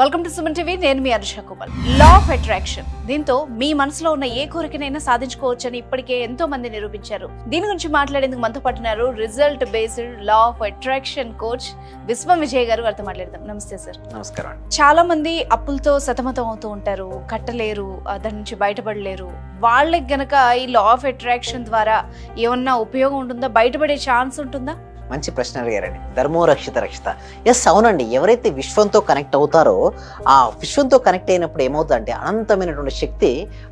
Welcome to Suman TV నేను మీ Anusha Kumar law of attraction దీంతో మీ మనసులో ఉన్న ఏ కోరికనైనా సాధించుకోవచ్చని ఇప్పటికే ఎంతో మంది నిరూపించారు. దీని గురించి మాట్లాడేందుకు మనతో పట్టున్నారు result based law of attraction coach Vishwam Vijay garu. వారితో మాట్లాడదాం. నమస్తే సార్. నమస్కారం చాలా మంది అప్పులతో సతమతం అవుతూ ఉంటారు. కట్టలేరు దాని నుంచి బయటపడలేరు. వాళ్ళకి గనక ఈ లా ఆఫ్ అట్రాక్షన్ ద్వారా ఏమన్నా ఉపయోగం ఉంటుందా? బయటపడే ఛాన్స్ ఉంటుందా? మంచి ప్రశ్న అడిగారండి. ధర్మో రక్షిత రక్షిత. ఎస్ అవునండి. ఎవరైతే విశ్వంతో కనెక్ట్ అవుతారో ఆ విశ్వంతో కనెక్ట్ అయినప్పుడు ఏమవుతుందంటే అనంతమైనటువంటి శక్తి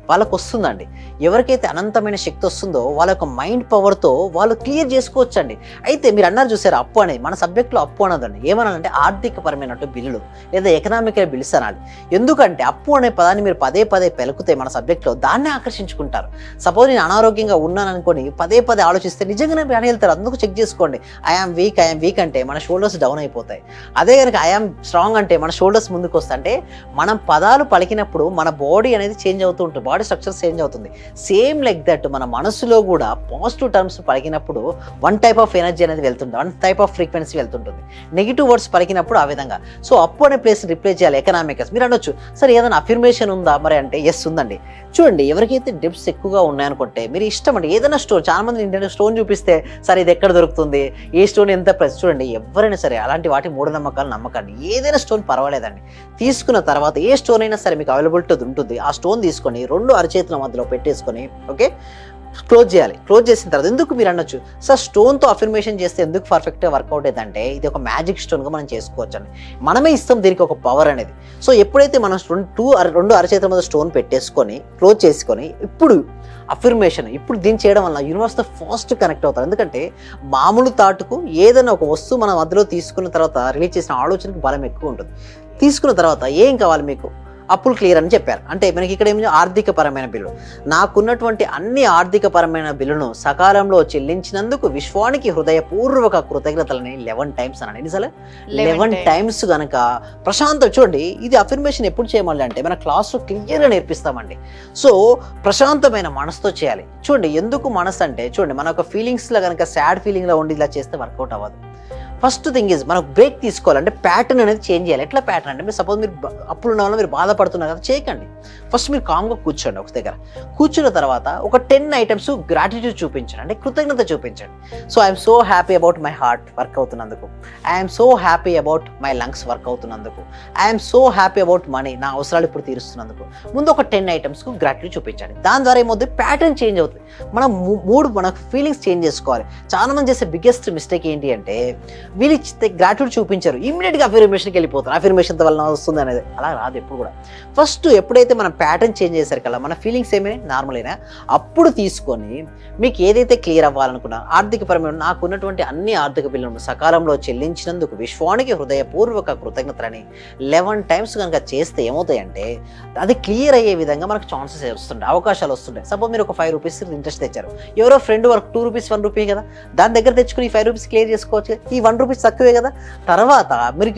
వాళ్ళకు వస్తుందండి ఎవరికైతే అనంతమైన శక్తి వస్తుందో వాళ్ళ యొక్క మైండ్ పవర్తో వాళ్ళు క్లియర్ చేసుకోవచ్చండి. అయితే మీరు అన్నారు చూసారు అప్పు అనేది మన సబ్జెక్ట్లో అప్పు అనదండి. ఏమనాలంటే ఆర్థికపరమైనటువంటి బిల్లులు లేదా ఎకనామికల్ బిల్స్ అనాలి. ఎందుకంటే అప్పు అనే పదాన్ని మీరు పదే పదే పెలుకుతే మన సబ్జెక్ట్లో దాన్నే ఆకర్షించుకుంటారు. సపోజ్ నేను అనారోగ్యంగా ఉన్నాను అనుకోని పదే పదే ఆలోచిస్తే నిజంగానే పని వెళ్తారు అందుకు చెక్ చేసుకోండి. ఐఆమ్ వీక్ ఐఎమ్ వీక్ అంటే మన షోల్డర్స్ డౌన్ అయిపోతాయి. అదే కనుక ఐఆమ్ స్ట్రాంగ్ అంటే మన షోల్డర్స్ ముందుకు వస్తాయి మనం పదాలు పలికినప్పుడు మన బాడీ అనేది చేంజ్ అవుతూ ఉంటుంది బాడీ స్ట్రక్చర్ చేంజ్ అవుతుంది. సేమ్ లైక్ దట్ మన మనసులో కూడా పాజిటివ్ టర్మ్స్ పలికినప్పుడు వన్ టైప్ ఆఫ్ ఎనర్జీ అనేది వెళ్తుంది వన్ టైప్ ఆఫ్ ఫ్రీక్వెన్సీ వెళ్తుంటుంది. నెగిటివ్ వర్డ్స్ పలికినప్పుడు ఆ విధంగా. సో అప్పు అనే ప్లేస్ రిప్లేస్ చేయాలి ఎకనామిక్స్ మీరు అనొచ్చు సరే ఏదైనా అఫిర్మేషన్ ఉందా? మరి అంటే ఎస్ ఉందండి. చూడండి ఎవరికైతే డెప్స్ ఎక్కువగా ఉన్నాయనుకుంటే మీరు ఇష్టం అండి ఏదైనా స్టోన్ చాలా మంది ఏంటంటే స్టోన్ చూపిస్తే సరే ఇది ఎక్కడ దొరుకుతుంది? ఏ స్టోన్ ఎంత ప్రైస్ చూడండి ఎవరైనా సరే అలాంటి వాటి మూఢనమ్మకాలు నమ్మకండి. ఏదైనా స్టోన్ పర్వాలేదండి. తీసుకున్న తర్వాత ఏ స్టోన్ అయినా సరే మీకు అవైలబిలిటీ ఉంటుంది. ఆ స్టోన్ తీసుకొని రెండు అరచేతుల మధ్యలో పెట్టేసుకొని ఓకే? క్లోజ్ చేయాలి. క్లోజ్ చేసిన తర్వాత ఎందుకు మీరు అనొచ్చు? సార్ స్టోన్తో అఫర్మేషన్ చేస్తే ఎందుకు పర్ఫెక్ట్గా వర్కౌట్ అయిందంటే ఇది ఒక మ్యాజిక్ స్టోన్గా మనం చేసుకోవచ్చు అని మనమే ఇస్తాం దీనికి ఒక పవర్ అనేది. సో ఎప్పుడైతే మనం రెండు టూ అర- రెండు అరచేతుల మీద స్టోన్ పెట్టేసుకొని క్లోజ్ చేసుకొని ఇప్పుడు అఫర్మేషన్ ఇప్పుడు దీన్ని చేయడం వల్ల యూనివర్స్తో ఫాస్ట్ కనెక్ట్ అవుతారు. ఎందుకంటే మామూలు తాటుకు ఏదైనా ఒక వస్తువు మన మధ్యలో తీసుకున్న తర్వాత రిలీజ్ చేసిన ఆలోచనకు బలం ఎక్కువ ఉంటుంది. తీసుకున్న తర్వాత ఏం కావాలి మీకు? అప్పులు క్లియర్ అని చెప్పారు. అంటే మనకి ఇక్కడ ఏమి ఆర్థిక పరమైన బిల్లు. నాకున్నటువంటి అన్ని ఆర్థిక పరమైన బిల్లును సకాలంలో చెల్లించినందుకు విశ్వానికి హృదయపూర్వక కృతజ్ఞతలని లెవెన్ టైమ్స్ అనండి ఎన్నిసార్లు లెవెన్ టైమ్స్. కనుక ప్రశాంతం చూడండి ఇది అఫర్మేషన్ ఎప్పుడు చేయమని అంటే మన క్లాస్లో క్లియర్గా నేర్పిస్తామండి. సో ప్రశాంతమైన మనసుతో చేయాలి. చూడండి ఎందుకు మనసు అంటే చూడండి మన ఒక ఫీలింగ్స్లో కనుక సాడ్ ఫీలింగ్లో ఉండి ఇలా చేస్తే వర్కౌట్ అవ్వదు. ఫస్ట్ థింగ్ ఇస్ మనకు బ్రేక్ తీసుకోవాలంటే ప్యాటర్న్ అనేది చేంజ్ చేయాలి. ఎట్లా ప్యాటర్న్ అంటే మీరు సపోజ్ మీరు అప్పులు ఉన్న వల్ల మీరు బాధపడుతున్నారు కదా చేయకండి. ఫస్ట్ మీరు కామ్గా కూర్చోండి ఒక దగ్గర. కూర్చున్న తర్వాత ఒక టెన్ ఐటమ్స్ గ్రాటిట్యూడ్ చూపించండి. అంటే కృతజ్ఞత చూపించండి. So I'm so happy about my heart work అవుతున్నందుకు. I'm so happy about my lungs work అవుతున్నందుకు. I'm so happy about money నా అవసరాలు ఇప్పుడు తీరుస్తున్నందుకు. ముందు ఒక టెన్ ఐటమ్స్కు గ్రాటిట్యూడ్ చూపించండి. దాని ద్వారా ఏమవుతుంది ప్యాటర్న్ చేంజ్ అవుతుంది మనం మూడ్ మూడు మన ఫీలింగ్స్ చేంజ్ చేసుకోవాలి. చాలా మంది చేసే బిగ్గెస్ట్ మిస్టేక్ ఏంటి అంటే వీళ్ళు గ్రాట్యూడ్ చూపించారు. ఇమ్మీడియట్గా అఫర్మేషన్కి వెళ్ళిపోతారు. అఫర్మేషన్ వల్ల వస్తుంది అనేది. అలా రాదు ఎప్పుడు కూడా. ఫస్ట్ ఎప్పుడైతే మనం ప్యాటర్న్ చేంజ్ చేసరికల్లా మన ఫీలింగ్స్ ఏమైనా నార్మల్ అయినా అప్పుడు తీసుకొని మీకు ఏదైతే క్లియర్ అవ్వాలనుకున్నా ఆర్థికపరమైన నాకు ఉన్నటువంటి అన్ని ఆర్థిక బిల్లులను సకాలంలో చెల్లించినందుకు విశ్వానికి హృదయపూర్వక కృతజ్ఞతలని లెవెన్ టైమ్స్ కనుక చేస్తే ఏమవుతాయంటే అది క్లియర్ అయ్యే విధంగా మనకు ఛాన్సెస్ వస్తుంటాయి అవకాశాలు వస్తుంటాయి. సపోజ్ మీరు ఒక ఫైవ్ రూపీస్ ఇంట్రెస్ట్ తెచ్చారు. ఎవరో friend work two rupees one rupee కదా. దాని దగ్గర తెచ్చుకుని ఈ ఫైవ్ రూపీస్ క్లియర్ చేసుకోవచ్చు ఈ వన్ రూపీస్ తక్కువే కదా? తర్వాత మీరు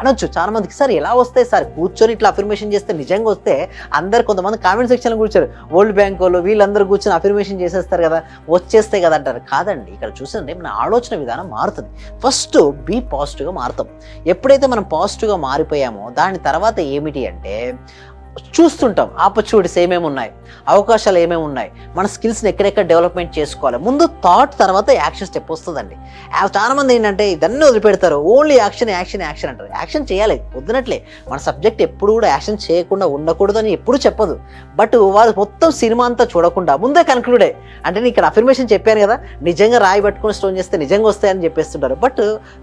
అనొచ్చు. చాలా మందికి సార్ ఎలా వస్తాయి సార్ కూర్చొని ఇట్లా అఫర్మేషన్ చేస్తే నిజంగా వస్తే అందరు కొంతమంది కామెంట్ సెక్షన్లో కూర్చోరు. వరల్డ్ బ్యాంక్ వాళ్ళు వీళ్ళందరూ కూర్చొని అఫర్మేషన్ చేసేస్తారు కదా? వచ్చేస్తాయి కదా అంటారు. కాదండి ఇక్కడ చూసండి మన ఆలోచన విధానం మారుతుంది. ఫస్ట్ బీ పాజిటివ్గా మారుతాం. ఎప్పుడైతే మనం పాజిటివ్గా మారిపోయామో దాని తర్వాత ఏమిటి అంటే చూస్తుంటాం. ఆపర్చునిటీస్ ఏమేమి ఉన్నాయి? అవకాశాలు ఏమేమి ఉన్నాయి? మన స్కిల్స్ని ఎక్కడెక్కడ డెవలప్మెంట్ చేసుకోవాలి? ముందు థాట్ తర్వాత యాక్షన్ స్టెప్ వస్తుందండి. చాలామంది చాలా మంది ఏంటంటే ఇదన్నీ వదిలిపెడతారు. ఓన్లీ యాక్షన్ యాక్షన్ యాక్షన్ అంటారు. యాక్షన్ చేయాలి. వద్దునట్లే. మన సబ్జెక్ట్ ఎప్పుడు కూడా యాక్షన్ చేయకుండా ఉండకూడదు అని ఎప్పుడు చెప్పదు. బట్ వాళ్ళు మొత్తం సినిమా అంతా చూడకుండా ముందే కన్క్లూడే. అంటే నేను ఇక్కడ అఫర్మేషన్ చెప్పాను కదా నిజంగా రాయి పట్టుకుని స్టోన్ చేస్తే నిజంగా వస్తాయని చెప్పేస్తుంటారు. బట్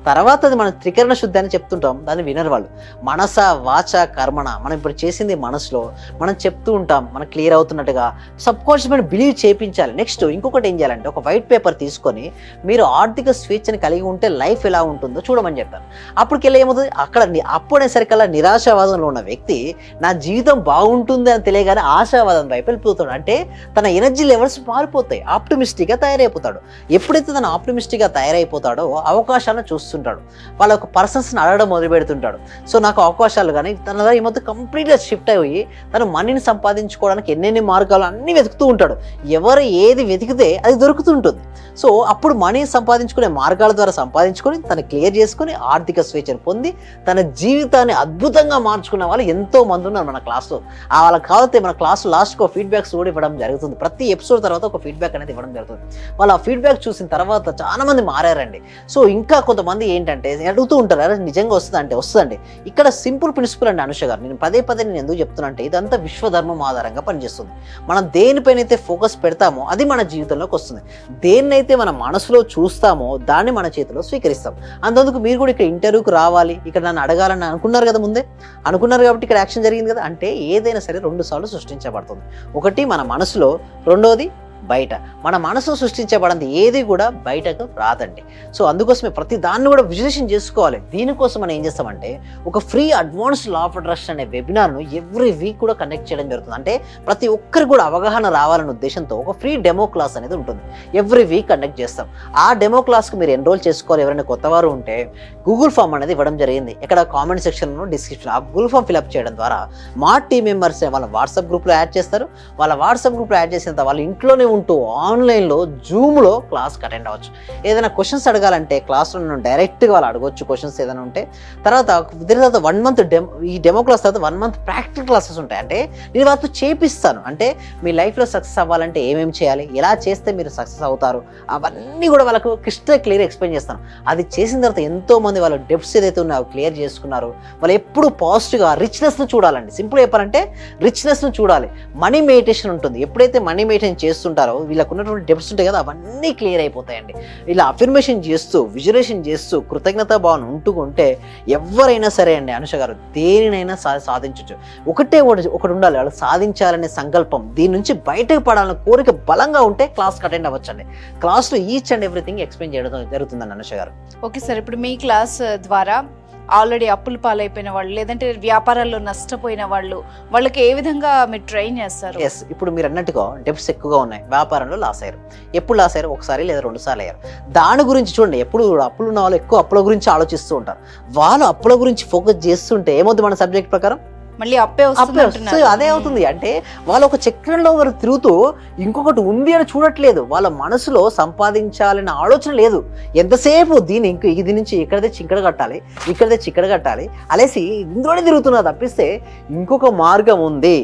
తర్వాత అది మనం త్రికరణ శుద్ధి అని చెప్తుంటాం. దాన్ని వినరు వాళ్ళు. మనస వాచ కర్మణ. మనం ఇప్పుడు చేసింది మనసు. మనసులో మనం చెప్తూ ఉంటాం మనం క్లియర్ అవుతున్నట్టుగా సబ్ కాన్షియస్ మైండ్ బిలీవ్ చేయించాలి నెక్స్ట్ ఇంకొకటి ఏం చేయాలంటే ఒక వైట్ పేపర్ తీసుకొని మీరు ఆర్థిక స్వేచ్ఛని కలిగి ఉంటే లైఫ్ ఎలా ఉంటుందో చూడమని చెప్పారు. అప్పటికెళ్ళి ఏమవుతుంది? అక్కడ ని- అప్పుడేసరికల్లా నిరాశావాదంలో ఉన్న వ్యక్తి నా జీవితం బాగుంటుంది అని తెలియగానే ఆశావాదం వైపు వెళ్ళిపోతాడు. అంటే తన ఎనర్జీ లెవెల్స్ మారిపోతాయి. ఆప్టిమిస్టిక్గా తయారైపోతాడు. ఎప్పుడైతే తన ఆప్టిమిస్టిక్గా తయారైపోతాడో అవకాశాలను చూస్తుంటాడు. వాళ్ళ ఒక పర్సన్స్ని అడగడం మొదలు పెడుతుంటాడు సో నాకు అవకాశాలు కానీ తన దగ్గర ఈ మొత్తం కంప్లీట్గా షిఫ్ట్ అయ్యి వెళ్ళిపోయి తను మనీని సంపాదించుకోవడానికి ఎన్నెన్ని మార్గాలు అన్నీ వెతుకుతూ ఉంటాడు. ఎవరు ఏది వెతికితే అది దొరుకుతుంటుంది. సో అప్పుడు మనీ సంపాదించుకునే మార్గాల ద్వారా సంపాదించుకొని తను క్లియర్ చేసుకొని ఆర్థిక స్వేచ్ఛను పొంది తన జీవితాన్ని అద్భుతంగా మార్చుకున్న వాళ్ళు ఎంతో మంది ఉన్నారు మన క్లాస్లో. వాళ్ళకి కావాలంటే మన క్లాస్ లాస్ట్కి ఒక ఫీడ్బ్యాక్స్ కూడా ఇవ్వడం జరుగుతుంది. ప్రతి ఎపిసోడ్ తర్వాత ఒక ఫీడ్బ్యాక్ అనేది ఇవ్వడం జరుగుతుంది. వాళ్ళు ఆ ఫీడ్బ్యాక్ చూసిన తర్వాత చాలా మంది మారారండి. సో ఇంకా కొంతమంది ఏంటంటే అడుగుతూ ఉంటారు "అరే, నిజంగా వస్తుందంటే వస్తుందండి. ఇక్కడ సింపుల్ ప్రిన్సిపల్ అండి అనుష గారు. నేను పదే పదే నేను ఎందుకు చెప్తున్నాను అంటే ఇదంతా విశ్వధర్మం ఆధారంగా పనిచేస్తుంది. మనం దేనిపైనైతే ఫోకస్ పెడతామో అది మన జీవితంలోకి వస్తుంది. దేన్నైతే మన మనసులో చూస్తామో దాన్ని మన చేతిలో స్వీకరిస్తాం. అందుకు మీరు కూడా ఇక్కడ ఇంటర్వ్యూకి రావాలి ఇక్కడ నన్ను అడగాలని అనుకున్నారు కదా ముందే? అనుకున్నారు కాబట్టి ఇక్కడ యాక్షన్ జరిగింది కదా? అంటే ఏదైనా సరే రెండు సార్లు సృష్టించబడుతుంది. ఒకటి మన మనసులో రెండోది బయట. మన మనసు సృష్టించబడింది ఏది కూడా బయటకు రాదండి. సో అందుకోసమే ప్రతి దాన్ని కూడా విశ్లేషణ చేసుకోవాలి. దీనికోసం మనం ఏం చేస్తామంటే ఒక free advance law of attraction అనే వెబినార్ను ఎవ్రీ వీక్ కూడా కండక్ట్ చేయడం జరుగుతుంది. అంటే ప్రతి ఒక్కరికి కూడా అవగాహన రావాలనే ఉద్దేశంతో ఒక ఫ్రీ డెమో క్లాస్ అనేది ఉంటుంది. ఎవ్రీ వీక్ కండక్ట్ చేస్తాం. ఆ డెమో క్లాస్కి మీరు ఎన్రోల్ చేసుకోవాలి ఎవరైనా కొత్తవారు ఉంటే గూగుల్ ఫామ్ అనేది ఇవ్వడం జరిగింది. ఇక్కడ కామెంట్ సెక్షన్లో డిస్క్రిప్షన్ ఆ గూగుల్ ఫామ్ ఫిల్అప్ చేయడం ద్వారా మా టీం మెంబర్స్ వాళ్ళ వాట్సాప్ గ్రూప్లో యాడ్ చేస్తారు. వాళ్ళ వాట్సాప్ గ్రూప్లో యాడ్ చేసిన వాళ్ళ ఇంట్లోనే ఉంటూ ఆన్లైన్లో జూమ్లో క్లాస్కి అటెండ్ అవ్వచ్చు. ఏదైనా క్వశ్చన్స్ అడగాలంటే క్లాస్లో నేను డైరెక్ట్గా వాళ్ళు అడగవచ్చు క్వశ్చన్స్ ఏదైనా ఉంటే. తర్వాత దీని తర్వాత వన్ మంత్ డెమో ఈ డెమో క్లాస్ తర్వాత వన్ మంత్ ప్రాక్టికల్ క్లాసెస్ ఉంటాయి. అంటే నేను వాళ్ళతో చేపిస్తాను. అంటే మీ లైఫ్లో సక్సెస్ అవ్వాలంటే ఏమేమి చేయాలి? ఎలా చేస్తే మీరు సక్సెస్ అవుతారు? అవన్నీ కూడా వాళ్ళకు క్రిస్టల్ క్లియర్ ఎక్స్ప్లెయిన్ చేస్తాను. అది చేసిన తర్వాత ఎంతో మంది వాళ్ళ డెప్స్ ఏదైతే ఉన్నాయో క్లియర్ చేసుకున్నారు. వాళ్ళు ఎప్పుడు పాజిటివ్గా రిచ్నెస్ను చూడాలండి. సింపుల్ చెప్పాలంటే రిచ్నెస్ను చూడాలి. మనీ మెడిటేషన్ ఉంటుంది. ఎప్పుడైతే మనీ మెడిటేషన్ చేస్తుంటారో వీళ్ళకు ఉన్నటువంటి డెప్స్ ఉంటాయి కదా అవన్నీ క్లియర్ అయిపోతాయండి. ఇలా అఫర్మేషన్ చేస్తూ విజులేషన్ చేస్తూ కృతజ్ఞత భావన ఉంటుకుంటే ఎవరైనా సరే అండి అనుష గారు దేనినైనా సా సాధించవచ్చు ఒకటే ఒకటి ఒకటి ఉండాలి. వాళ్ళు సాధించాలనే సంకల్పం దీని నుంచి బయటకు పడాలన్న కోరిక బలంగా ఉంటే క్లాస్కి అటెండ్ అవ్వచ్చండి. క్లాస్లో ఈచ్ అండ్ ఎవ్రీథింగ్ ఎక్స్ప్లెయిన్ చేయడం జరుగుతుందండి అనుష గారు. ఓకే సార్ ఇప్పుడు మీ క్లాస్ ద్వారా ఆల్రెడీ అప్పులు పాలైపోయిన వాళ్ళు లేదంటే వ్యాపారాల్లో నష్టపోయిన వాళ్ళు వాళ్ళకి ఏ విధంగా మీరు ట్రైన్ చేస్తారు? ఎస్ ఇప్పుడు మీరు అన్నట్టుగా డెప్స్ ఎక్కువగా ఉన్నాయి. వ్యాపారంలో లాస్ అయ్యారు. ఎప్పుడు లాస్ అయ్యారు? ఒకసారి లేదా రెండు సార్లు అయ్యారు. దాని గురించి చూడండి. ఎప్పుడు అప్పులు ఉన్న వాళ్ళు ఎక్కువ అప్పుల గురించి ఆలోచిస్తూ ఉంటారు. వాళ్ళు అప్పుల గురించి ఫోకస్ చేస్తుంటే ఏమవుతుంది మన సబ్జెక్ట్ ప్రకారం? మళ్ళీ అప్పే అప్పుడే వస్తుంది. అదే అవుతుంది. అంటే వాళ్ళు ఒక చక్రంలో వారు తిరుగుతూ ఇంకొకటి ఉంది అని చూడట్లేదు. వాళ్ళ మనసులో సంపాదించాలనే ఆలోచన లేదు. ఎంతసేపు దీన్ని ఇంక ఇది నుంచి ఇక్కడ తెచ్చి ఇక్కడ కట్టాలి ఇక్కడ తెచ్చి ఇక్కడ కట్టాలి అనేసి ఇందులోనే తిరుగుతున్నా తప్పిస్తే ఇంకొక మార్గం ఉంది.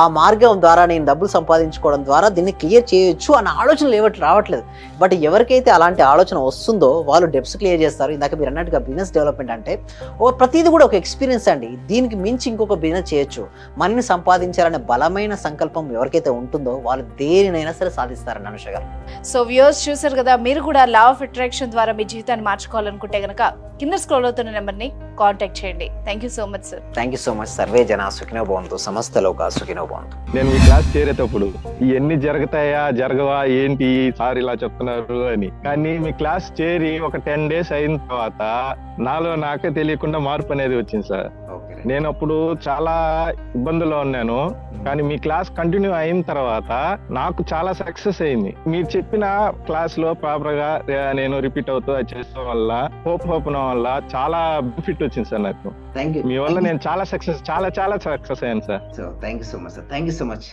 ఆ మార్గం ద్వారా నేను డబ్బులు సంపాదించుకోవడం ద్వారా దీన్ని క్లియర్ చేయొచ్చు అన్న ఆలోచన లేవట్ రావట్లేదు. బట్ ఎవరికైతే అలాంటి ఆలోచన వస్తుందో వాళ్ళు డెప్స్ క్లియర్ చేస్తారు. ఇందాక మీరు అన్నట్టుగా బిజినెస్ డెవలప్మెంట్ అంటే ఓ ప్రతిదీ కూడా ఒక ఎక్స్పీరియన్స్ అండి. దీనికి మించి ఇంకొక బిజినెస్ చేయొచ్చు. మనని సంపాదించాలనే బలమైన సంకల్పం ఎవరికైతే ఉంటుందో వాళ్ళు దేనినైనా సరే సాధిస్తారని అనుష గారు. సో వ్యూస్ చూసారు కదా మీరు కూడా లా ఆఫ్ అట్రాక్షన్ ద్వారా మీ జీవితాన్ని మార్చుకోవాలనుకుంటే గనక కింద స్క్రోల్ అవుతున్న నెంబర్ని కాంటాక్ట్ చేయండి. Thank you so much sir thank you so much survey జన సుఖినో భవంతు సమస్త లోక సుఖినో భవంతు నేను మీ క్లాస్ చేరేటప్పుడు ఇవన్నీ జరుగుతాయా జరగవా ఏంటి సార్ ఇలా చెప్తున్నారు అని. కానీ మీ క్లాస్ చేరి ఒక టెన్ డేస్ అయిన తర్వాత నాలో నాకే తెలియకుండా మార్పు అనేది వచ్చింది సార్. నేను అప్పుడు చాలా ఇబ్బందుల్లో ఉన్నాను. కానీ మీ క్లాస్ కంటిన్యూ అయిన తర్వాత నాకు చాలా సక్సెస్ అయింది. మీరు చెప్పిన క్లాస్లో ప్రాపర్గా నేను రిపీట్ అవుతూ అది చేసడం వల్ల హోప్ హోపడం వల్ల చాలా బెనిఫిట్ వచ్చింది సార్ నాకు. మీ వల్ల నేను చాలా సక్సెస్ చాలా చాలా సక్సెస్ అయ్యాను sir. So thank you so much sir thank you so much